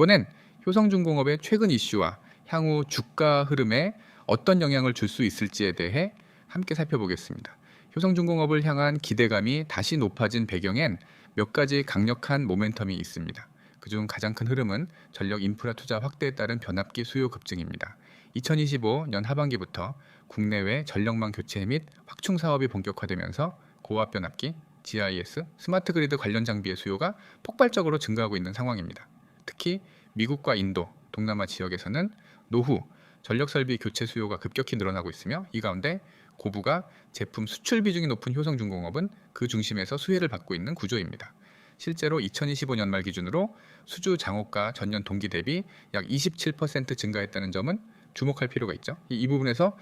이번엔 효성중공업의 최근 이슈와 향후 주가 흐름에 어떤 영향을 줄 수 있을지에 대해 함께 살펴보겠습니다. 효성중공업을 향한 기대감이 다시 높아진 배경엔 몇 가지 강력한 모멘텀이 있습니다. 그중 가장 큰 흐름은 전력 인프라 투자 확대에 따른 변압기 수요 급증입니다. 2025년 하반기부터 국내외 전력망 교체 및 확충 사업이 본격화되면서 고압 변압기, GIS, 스마트 그리드 관련 장비의 수요가 폭발적으로 증가하고 있는 상황입니다. 특히 미국과 인도, 동남아 지역에서는 노후 전력 설비 교체 수요가 급격히 늘어나고 있으며 이 가운데 고부가 제품 수출 비중이 높은 효성 중공업은 그 중심에서 수혜를 받고 있는 구조입니다. 실제로 2025년 말 기준으로 수주 장호가 전년 동기 대비 약 27% 증가했다는 점은 주목할 필요가 있죠. 이, 이 부분에서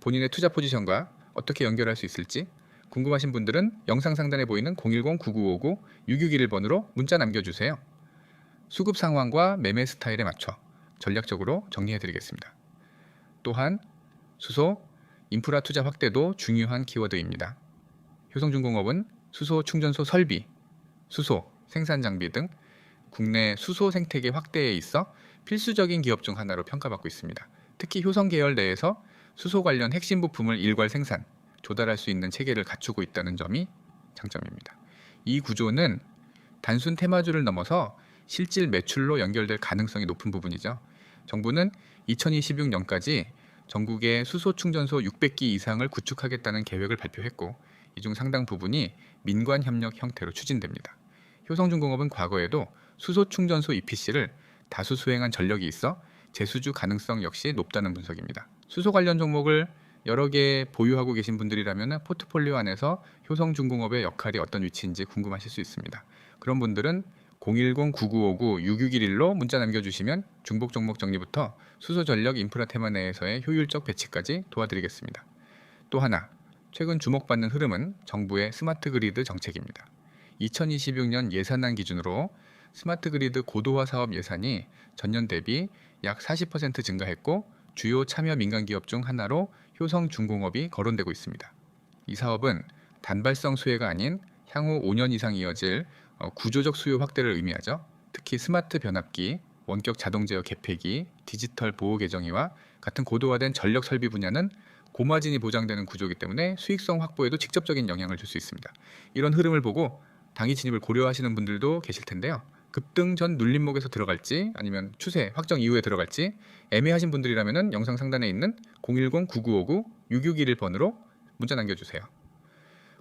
본인의 투자 포지션과 어떻게 연결할 수 있을지 궁금하신 분들은 영상 상단에 보이는 010-9959-6611번으로 문자 남겨주세요. 수급 상황과 매매 스타일에 맞춰 전략적으로 정리해 드리겠습니다. 또한 수소, 인프라 투자 확대도 중요한 키워드입니다. 효성중공업은 수소 충전소 설비, 수소, 생산 장비 등 국내 수소 생태계 확대에 있어 필수적인 기업 중 하나로 평가받고 있습니다. 특히 효성 계열 내에서 수소 관련 핵심 부품을 일괄 생산, 조달할 수 있는 체계를 갖추고 있다는 점이 장점입니다. 이 구조는 단순 테마주를 넘어서 실질 매출로 연결될 가능성이 높은 부분이죠. 정부는 2026년까지 전국에 수소 충전소 600기 이상을 구축하겠다는 계획을 발표했고 이 중 상당 부분이 민관 협력 형태로 추진됩니다. 효성중공업은 과거에도 수소 충전소 EPC를 다수 수행한 전력이 있어 재수주 가능성 역시 높다는 분석입니다. 수소 관련 종목을 여러 개 보유하고 계신 분들이라면 포트폴리오 안에서 효성중공업의 역할이 어떤 위치인지 궁금하실 수 있습니다. 그런 분들은 010-9959-6611로 문자 남겨주시면 중복 종목 정리부터 수소 전력 인프라 테마 내에서의 효율적 배치까지 도와드리겠습니다. 또 하나 최근 주목받는 흐름은 정부의 스마트 그리드 정책입니다. 2026년 예산안 기준으로 스마트 그리드 고도화 사업 예산이 전년 대비 약 40% 증가했고 주요 참여 민간 기업 중 하나로 효성 중공업이 거론되고 있습니다. 이 사업은 단발성 수혜가 아닌 향후 5년 이상 이어질 어, 구조적 수요 확대를 의미하죠. 특히 스마트 변압기, 원격 자동 제어 개폐기, 디지털 보호 계정이와 같은 고도화된 전력 설비 분야는 고마진이 보장되는 구조이기 때문에 수익성 확보에도 직접적인 영향을 줄 수 있습니다. 이런 흐름을 보고 당기 진입을 고려하시는 분들도 계실 텐데요. 급등 전 눌림목에서 들어갈지 아니면 추세 확정 이후에 들어갈지 애매하신 분들이라면 영상 상단에 있는 010-9959-6611번으로 문자 남겨주세요.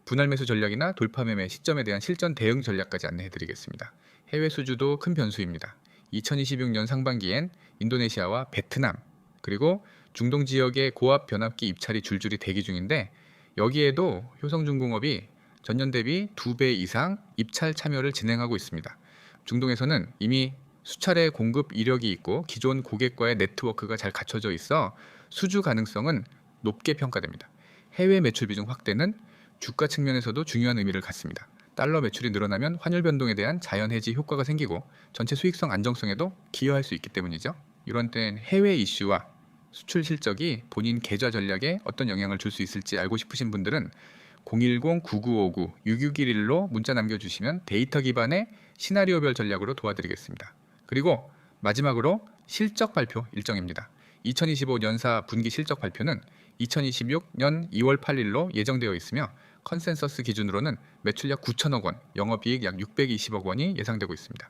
분할 매수 전략이나 돌파 매매 시점에 대한 실전 대응 전략까지 안내해 드리겠습니다. 해외 수주도 큰 변수입니다. 2026년 상반기엔 인도네시아와 베트남 그리고 중동 지역의 고압 변압기 입찰이 줄줄이 대기 중인데 여기에도 효성중공업이 전년 대비 두배 이상 입찰 참여를 진행하고 있습니다. 중동에서는 이미 수차례 공급 이력이 있고 기존 고객과의 네트워크가 잘 갖춰져 있어 수주 가능성은 높게 평가됩니다. 해외 매출 비중 확대는 주가 측면에서도 중요한 의미를 갖습니다. 달러 매출이 늘어나면 환율 변동에 대한 자연 해지 효과가 생기고 전체 수익성 안정성에도 기여할 수 있기 때문이죠. 이런 땐 해외 이슈와 수출 실적이 본인 계좌 전략에 어떤 영향을 줄 수 있을지 알고 싶으신 분들은 010-9959-6611로 문자 남겨주시면 데이터 기반의 시나리오별 전략으로 도와드리겠습니다. 그리고 마지막으로 실적 발표 일정입니다. 2025년사 분기 실적 발표는 2026년 2월 8일로 예정되어 있으며 컨센서스 기준으로는 매출 약 9천억 원, 영업이익 약 620억 원이 예상되고 있습니다.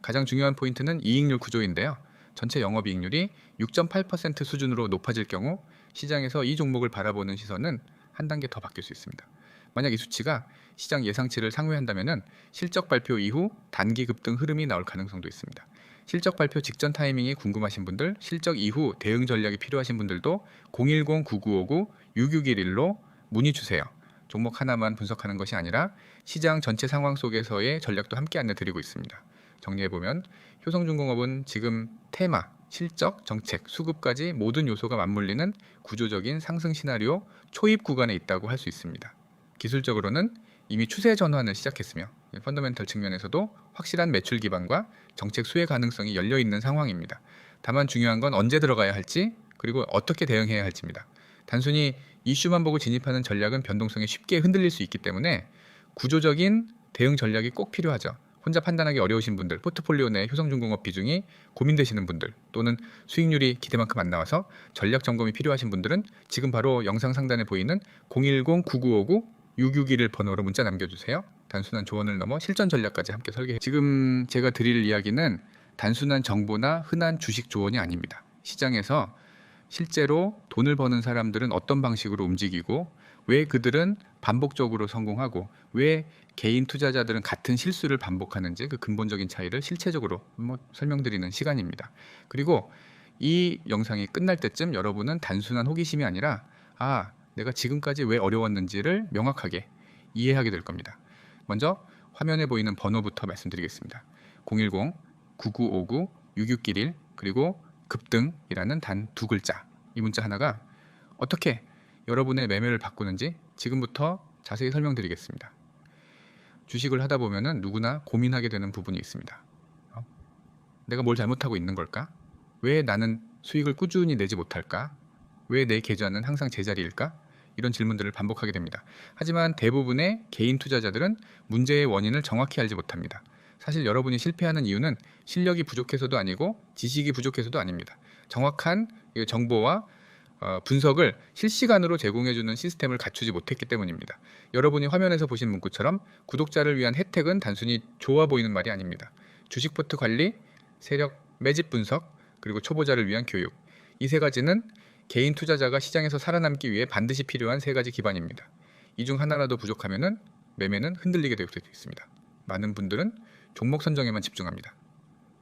가장 중요한 포인트는 이익률 구조인데요. 전체 영업이익률이 6.8% 수준으로 높아질 경우 시장에서 이 종목을 바라보는 시선은 한 단계 더 바뀔 수 있습니다. 만약 이 수치가 시장 예상치를 상회한다면 실적 발표 이후 단기 급등 흐름이 나올 가능성도 있습니다. 실적 발표 직전 타이밍이 궁금하신 분들, 실적 이후 대응 전략이 필요하신 분들도 010-9959-6611로 문의 주세요. 종목 하나만 분석하는 것이 아니라 시장 전체 상황 속에서의 전략도 함께 안내드리고 있습니다. 정리해 보면 효성중공업은 지금 테마, 실적, 정책, 수급까지 모든 요소가 맞물리는 구조적인 상승 시나리오 초입 구간에 있다고 할 수 있습니다. 기술적으로는 이미 추세 전환을 시작했으며 펀더멘털 측면에서도 확실한 매출 기반과 정책 수혜 가능성이 열려 있는 상황입니다. 다만 중요한 건 언제 들어가야 할지 그리고 어떻게 대응해야 할지입니다. 단순히 이슈만 보고 진입하는 전략은 변동성에 쉽게 흔들릴 수 있기 때문에 구조적인 대응 전략이 꼭 필요하죠. 혼자 판단하기 어려우신 분들, 포트폴리오 내 효성중공업 비중이 고민되시는 분들, 또는 수익률이 기대만큼 안 나와서 전략 점검이 필요하신 분들은 지금 바로 영상 상단에 보이는 010-9959-661을 번호로 문자 남겨주세요. 단순한 조언을 넘어 실전 전략까지 함께 설계해. 지금 제가 드릴 이야기는 단순한 정보나 흔한 주식 조언이 아닙니다. 시장에서 실제로 돈을 버는 사람들은 어떤 방식으로 움직이고 왜 그들은 반복적으로 성공하고 왜 개인 투자자들은 같은 실수를 반복하는지 그 근본적인 차이를 실체적으로 뭐 설명드리는 시간입니다. 그리고 이 영상이 끝날 때쯤 여러분은 단순한 호기심이 아니라 아, 내가 지금까지 왜 어려웠는지를 명확하게 이해하게 될 겁니다. 먼저 화면에 보이는 번호부터 말씀드리겠습니다. 010-9959-6611 그리고 급등이라는 단 두 글자 이 문자 하나가 어떻게 여러분의 매매를 바꾸는지 지금부터 자세히 설명드리겠습니다. 주식을 하다 보면은 누구나 고민하게 되는 부분이 있습니다. 어? 내가 뭘 잘못하고 있는 걸까? 왜 나는 수익을 꾸준히 내지 못할까? 왜 내 계좌는 항상 제자리일까? 이런 질문들을 반복하게 됩니다. 하지만 대부분의 개인 투자자들은 문제의 원인을 정확히 알지 못합니다. 사실 여러분이 실패하는 이유는 실력이 부족해서도 아니고 지식이 부족해서도 아닙니다. 정확한 이 정보와 어, 분석을 실시간으로 제공해주는 시스템을 갖추지 못했기 때문입니다. 여러분이 화면에서 보신 문구처럼 구독자를 위한 혜택은 단순히 좋아 보이는 말이 아닙니다. 주식 포트 관리, 세력 매집 분석, 그리고 초보자를 위한 교육. 이 세 가지는 개인 투자자가 시장에서 살아남기 위해 반드시 필요한 세 가지 기반입니다. 이 중 하나라도 부족하면은 매매는 흔들리게 될 수도 있습니다. 많은 분들은 종목 선정에만 집중합니다.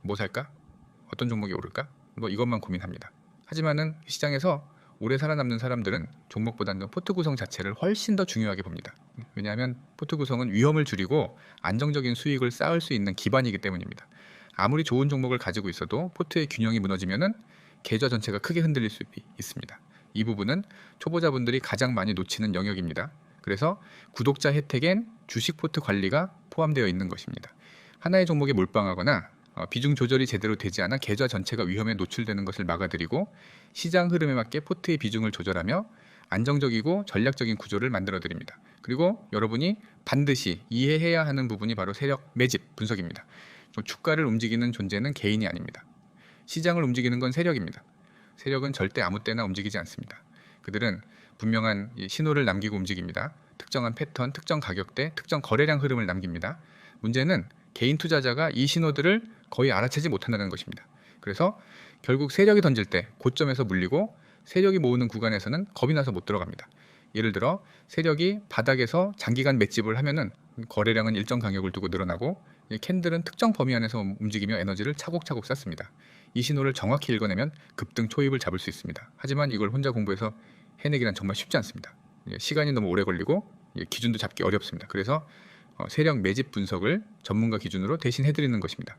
뭐 살까? 어떤 종목이 오를까? 뭐 이것만 고민합니다. 하지만은 시장에서 오래 살아남는 사람들은 종목보다는 포트 구성 자체를 훨씬 더 중요하게 봅니다. 왜냐하면 포트 구성은 위험을 줄이고 안정적인 수익을 쌓을 수 있는 기반이기 때문입니다. 아무리 좋은 종목을 가지고 있어도 포트의 균형이 무너지면은 계좌 전체가 크게 흔들릴 수 있습니다. 이 부분은 초보자분들이 가장 많이 놓치는 영역입니다. 그래서 구독자 혜택엔 주식 포트 관리가 포함되어 있는 것입니다. 하나의 종목에 몰빵하거나 어, 비중 조절이 제대로 되지 않아 계좌 전체가 위험에 노출되는 것을 막아드리고 시장 흐름에 맞게 포트의 비중을 조절하며 안정적이고 전략적인 구조를 만들어 드립니다. 그리고 여러분이 반드시 이해해야 하는 부분이 바로 세력 매집 분석입니다. 주가를 움직이는 존재는 개인이 아닙니다. 시장을 움직이는 건 세력입니다. 세력은 절대 아무 때나 움직이지 않습니다. 그들은 분명한 신호를 남기고 움직입니다. 특정한 패턴, 특정 가격대, 특정 거래량 흐름을 남깁니다. 문제는 개인 투자자가 이 신호들을 거의 알아채지 못한다는 것입니다. 그래서 결국 세력이 던질 때 고점에서 물리고 세력이 모으는 구간에서는 겁이 나서 못 들어갑니다. 예를 들어 세력이 바닥에서 장기간 맷집을 하면은 거래량은 일정 간격을 두고 늘어나고 캔들은 특정 범위 안에서 움직이며 에너지를 차곡차곡 쌓습니다. 이 신호를 정확히 읽어내면 급등 초입을 잡을 수 있습니다. 하지만 이걸 혼자 공부해서 해내기란 정말 쉽지 않습니다. 시간이 너무 오래 걸리고 기준도 잡기 어렵습니다. 그래서 어, 세력 매집 분석을 전문가 기준으로 대신 해드리는 것입니다.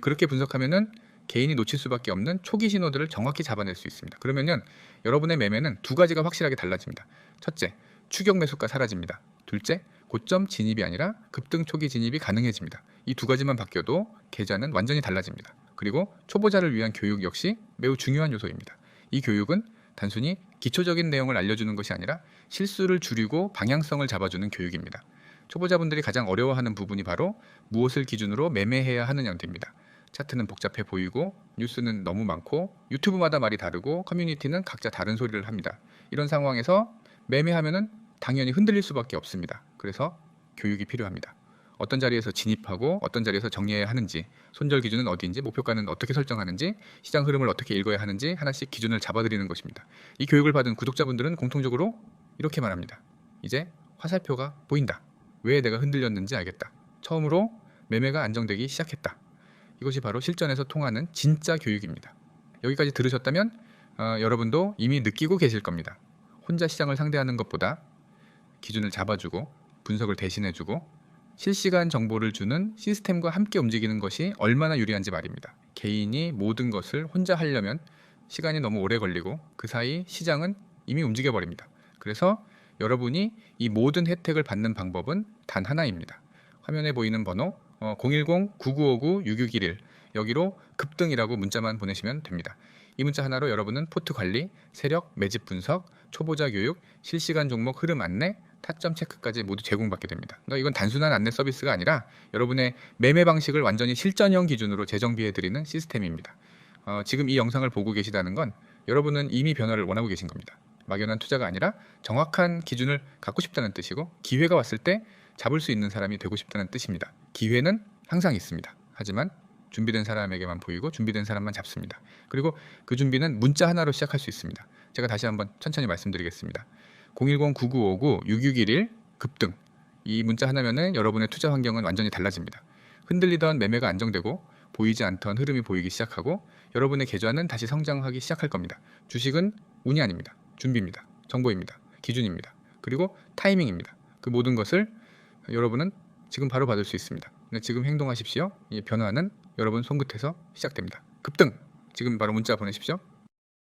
그렇게 분석하면은 개인이 놓칠 수밖에 없는 초기 신호들을 정확히 잡아낼 수 있습니다. 그러면은 여러분의 매매는 두 가지가 확실하게 달라집니다. 첫째, 추격 매수가 사라집니다. 둘째, 고점 진입이 아니라 급등 초기 진입이 가능해집니다. 이 두 가지만 바뀌어도 계좌는 완전히 달라집니다. 그리고 초보자를 위한 교육 역시 매우 중요한 요소입니다. 이 교육은 단순히 기초적인 내용을 알려주는 것이 아니라 실수를 줄이고 방향성을 잡아주는 교육입니다. 초보자분들이 가장 어려워하는 부분이 바로 무엇을 기준으로 매매해야 하느냐입니다. 차트는 복잡해 보이고 뉴스는 너무 많고 유튜브마다 말이 다르고 커뮤니티는 각자 다른 소리를 합니다. 이런 상황에서 매매하면은 당연히 흔들릴 수밖에 없습니다. 그래서 교육이 필요합니다. 어떤 자리에서 진입하고 어떤 자리에서 정리해야 하는지, 손절 기준은 어디인지, 목표가는 어떻게 설정하는지, 시장 흐름을 어떻게 읽어야 하는지 하나씩 기준을 잡아드리는 것입니다. 이 교육을 받은 구독자분들은 공통적으로 이렇게 말합니다. 이제 화살표가 보인다. 왜 내가 흔들렸는지 알겠다. 처음으로 매매가 안정되기 시작했다. 이것이 바로 실전에서 통하는 진짜 교육입니다. 여기까지 들으셨다면 어, 여러분도 이미 느끼고 계실 겁니다. 혼자 시장을 상대하는 것보다 기준을 잡아주고 분석을 대신해주고 실시간 정보를 주는 시스템과 함께 움직이는 것이 얼마나 유리한지 말입니다. 개인이 모든 것을 혼자 하려면 시간이 너무 오래 걸리고 그 사이 시장은 이미 움직여 버립니다. 그래서 여러분이 이 모든 혜택을 받는 방법은 단 하나입니다. 화면에 보이는 번호 010-9959-6611 여기로 급등이라고 문자만 보내시면 됩니다. 이 문자 하나로 여러분은 포트 관리, 세력, 매집 분석, 초보자 교육, 실시간 종목 흐름 안내, 타점 체크까지 모두 제공받게 됩니다. 그러니까 이건 단순한 안내 서비스가 아니라 여러분의 매매 방식을 완전히 실전형 기준으로 재정비해 드리는 시스템입니다. 어, 지금 이 영상을 보고 계시다는 건 여러분은 이미 변화를 원하고 계신 겁니다. 막연한 투자가 아니라 정확한 기준을 갖고 싶다는 뜻이고 기회가 왔을 때 잡을 수 있는 사람이 되고 싶다는 뜻입니다. 기회는 항상 있습니다. 하지만 준비된 사람에게만 보이고 준비된 사람만 잡습니다. 그리고 그 준비는 문자 하나로 시작할 수 있습니다. 제가 다시 한번 천천히 말씀드리겠습니다. 010-9959-6611 급등 이 문자 하나면은 여러분의 투자 환경은 완전히 달라집니다. 흔들리던 매매가 안정되고 보이지 않던 흐름이 보이기 시작하고 여러분의 계좌는 다시 성장하기 시작할 겁니다. 주식은 운이 아닙니다. 준비입니다. 정보입니다. 기준입니다. 그리고 타이밍입니다. 그 모든 것을 여러분은 지금 바로 받을 수 있습니다. 근데 지금 행동하십시오. 이 변화는 여러분 손끝에서 시작됩니다. 급등 지금 바로 문자 보내십시오.